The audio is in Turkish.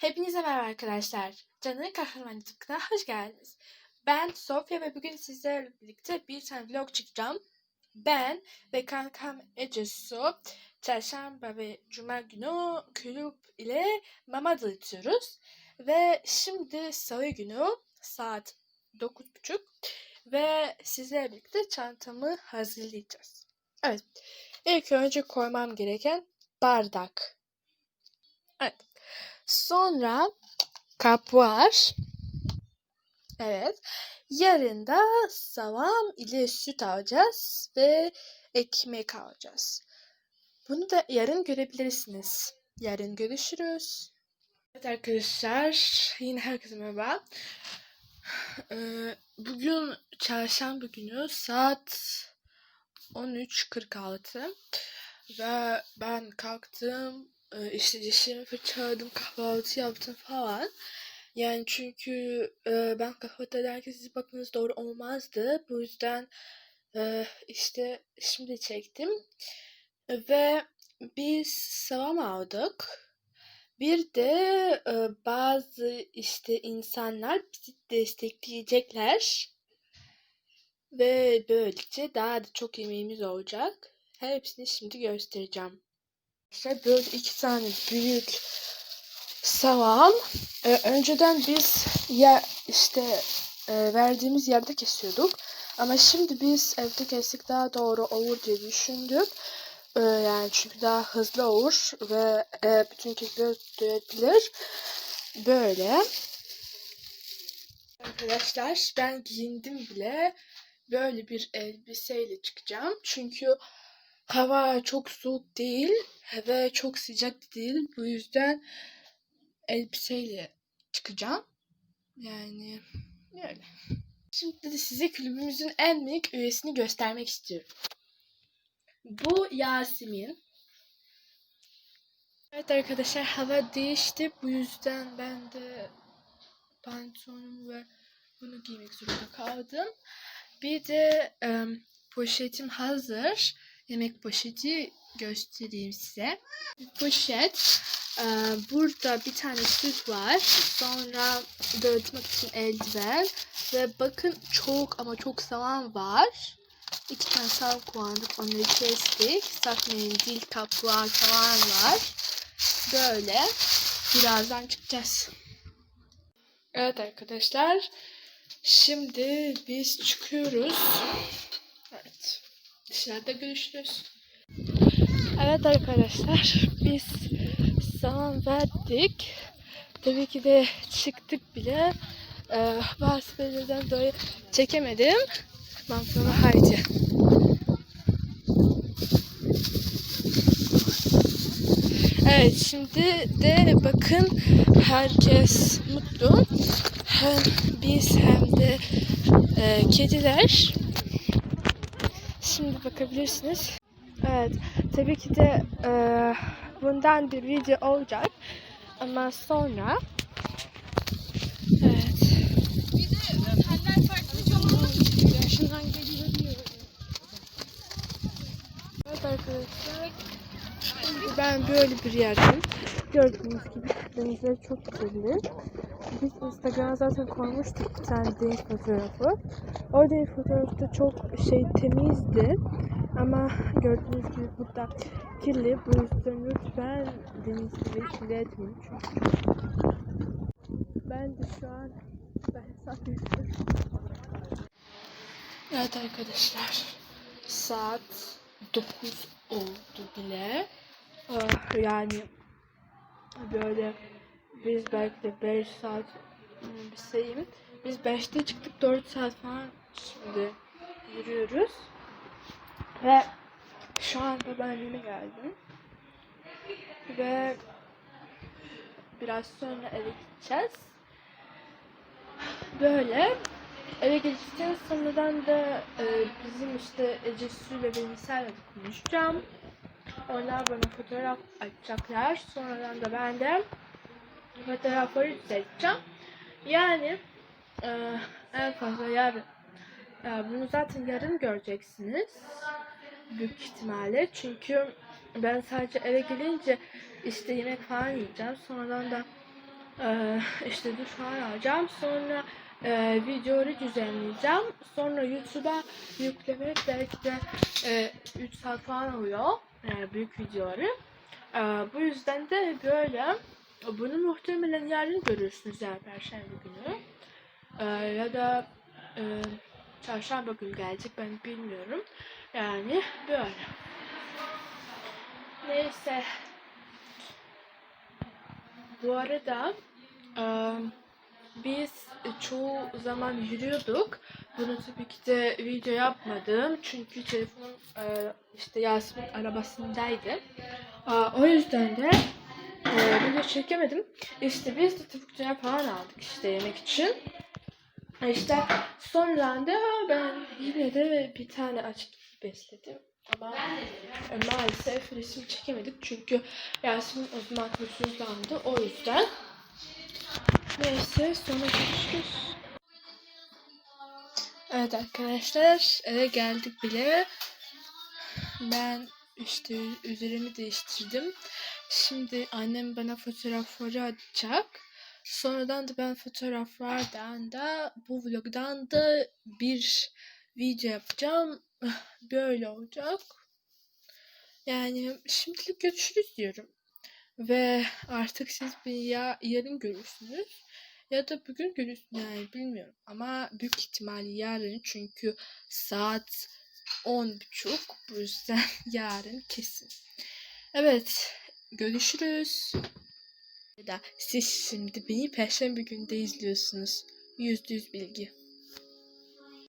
Hepinize merhaba arkadaşlar. Canlı Kahraman Tıkkı'na hoş geldiniz. Ben Sofya ve bugün sizlerle birlikte bir tane vlog çekeceğim. Ben ve kankam Ece Su, çarşamba ve cuma günü kulüp ile mama dağıtıyoruz. Ve şimdi salı günü saat 9.30 ve sizlerle birlikte çantamı hazırlayacağız. Evet, ilk önce koymam gereken bardak. Evet. Sonra kap var. Evet. Yarın da salam ile süt alacağız ve ekmek alacağız. Bunu da yarın görebilirsiniz. Yarın görüşürüz. Evet arkadaşlar, yine herkese merhaba. Ee, Bugün çarşamba günü saat 13.46 ve ben kalktım e, işte dişlerimi fırçaladım kahvaltı yaptım falan. Yani çünkü e, ben kahvaltı ederken siz bakmanız doğru olmazdı. Bu yüzden e, işte şimdi çektim. Ve biz salam aldık. Bir de e, bazı işte insanlar bizi destekleyecekler. Ve böylece daha da çok yemeğimiz olacak. Hepsini şimdi göstereceğim. İşte böyle iki tane büyük salam. Ee, önceden biz ya işte e, verdiğimiz yerde kesiyorduk. Ama şimdi biz evde kestik daha doğru olur diye düşündük. Ee, yani çünkü daha hızlı olur ve e, bütün kekler duyabilir. Böyle. Arkadaşlar ben giyindim bile. Böyle bir elbiseyle çıkacağım. Çünkü hava çok soğuk değil ve çok sıcak değil. Bu yüzden elbiseyle çıkacağım. Yani öyle. Şimdi de size kulübümüzün en büyük üyesini göstermek istiyorum. Bu Yasemin. Evet arkadaşlar hava değişti. Bu yüzden ben de pantolonumu ve bunu giymek zorunda kaldım. Bir de e, poşetim hazır. Yemek poşeti göstereyim size. Poşet. E, burada bir tane süt var. Sonra dağıtmak için eldiven. Ve bakın çok ama çok salam var. İki tane salam kullandık. Onları kestik. Sak mendil, kaplar falan var. Böyle. Birazdan çıkacağız. Evet arkadaşlar. Şimdi biz çıkıyoruz. Dışarıda görüşürüz. Evet arkadaşlar. Biz zaman verdik. Tabii ki de çıktık bile. Ee, bazı belirden dolayı çekemedim. Sonra haydi. Evet şimdi de bakın herkes mutlu. Hem biz hem de e, kediler. Şimdi bakabilirsiniz. Evet tabii ki de e, bundan bir video olacak. Ama sonra Evet. Arkadaşlar. Şimdi ben böyle bir yerdeyim. Gördüğünüz gibi denizler çok güzeldi. Biz Instagram'a zaten koymuştuk bir tane deniz fotoğrafı. O deniz fotoğrafta çok şey temizdi. Ama gördüğünüz gibi burada kirli. Bu yüzden lütfen denizleri kirletmeyin. Çünkü ben de şu an ben hesap yapıyorum. Evet arkadaşlar. Saat 9 oldu bile. Ah, Yani böyle biz belki de 5 saat bir sayayım. Biz 5'te çıktık 4 saat falan şimdi yürüyoruz. Ve şu an babaanneme geldim. Ve biraz sonra eve gideceğiz. Böyle eve geçtikten sonradan da e, bizim işte Ece Su ile da konuşacağım. Onlar bana fotoğraf atacaklar. Sonradan da ben de fotoğrafları düzelteceğim. Yani e, en fazla yarın e, bunu zaten yarın göreceksiniz. Büyük ihtimalle. Çünkü ben sadece eve gelince işte yemek falan yiyeceğim. Sonradan da Ee, işte duş falan alacağım. Sonra e, videoyu düzenleyeceğim. Sonra YouTube'a yüklemek belki de e, 3 saat falan alıyor. Yani büyük videoları. Ee, bu yüzden de böyle bunu muhtemelen yarın görürsünüz yani Perşembe günü. Ee, ya da e, çarşamba günü gelecek ben bilmiyorum. Yani böyle. Neyse. Bu arada e, biz çoğu zaman yürüyorduk. Bunu tabii ki de video yapmadım. Çünkü telefonum e, işte Yasemin arabasındaydı. E, o yüzden de e, video çekemedim. İşte biz de tavuk döner falan aldık işte yemek için. İşte sonra da ben yine de bir tane açık besledim. Ama e, maalesef resim çekemedik çünkü Yasemin o zaman huysuzlandı. O yüzden neyse sonra görüşürüz. Evet arkadaşlar eve geldik bile. Ben işte üzerimi değiştirdim. Şimdi annem bana fotoğrafları atacak. Sonradan da ben fotoğraflardan da bu vlogdan da bir video yapacağım. Böyle olacak. Yani şimdilik görüşürüz diyorum. Ve artık siz beni ya yarın görürsünüz ya da bugün görürsünüz yani bilmiyorum. Ama büyük ihtimal yarın çünkü saat on buçuk. Bu yüzden yarın kesin. Evet görüşürüz. Da siz şimdi beni perşembe günde izliyorsunuz. Yüzde yüz bilgi.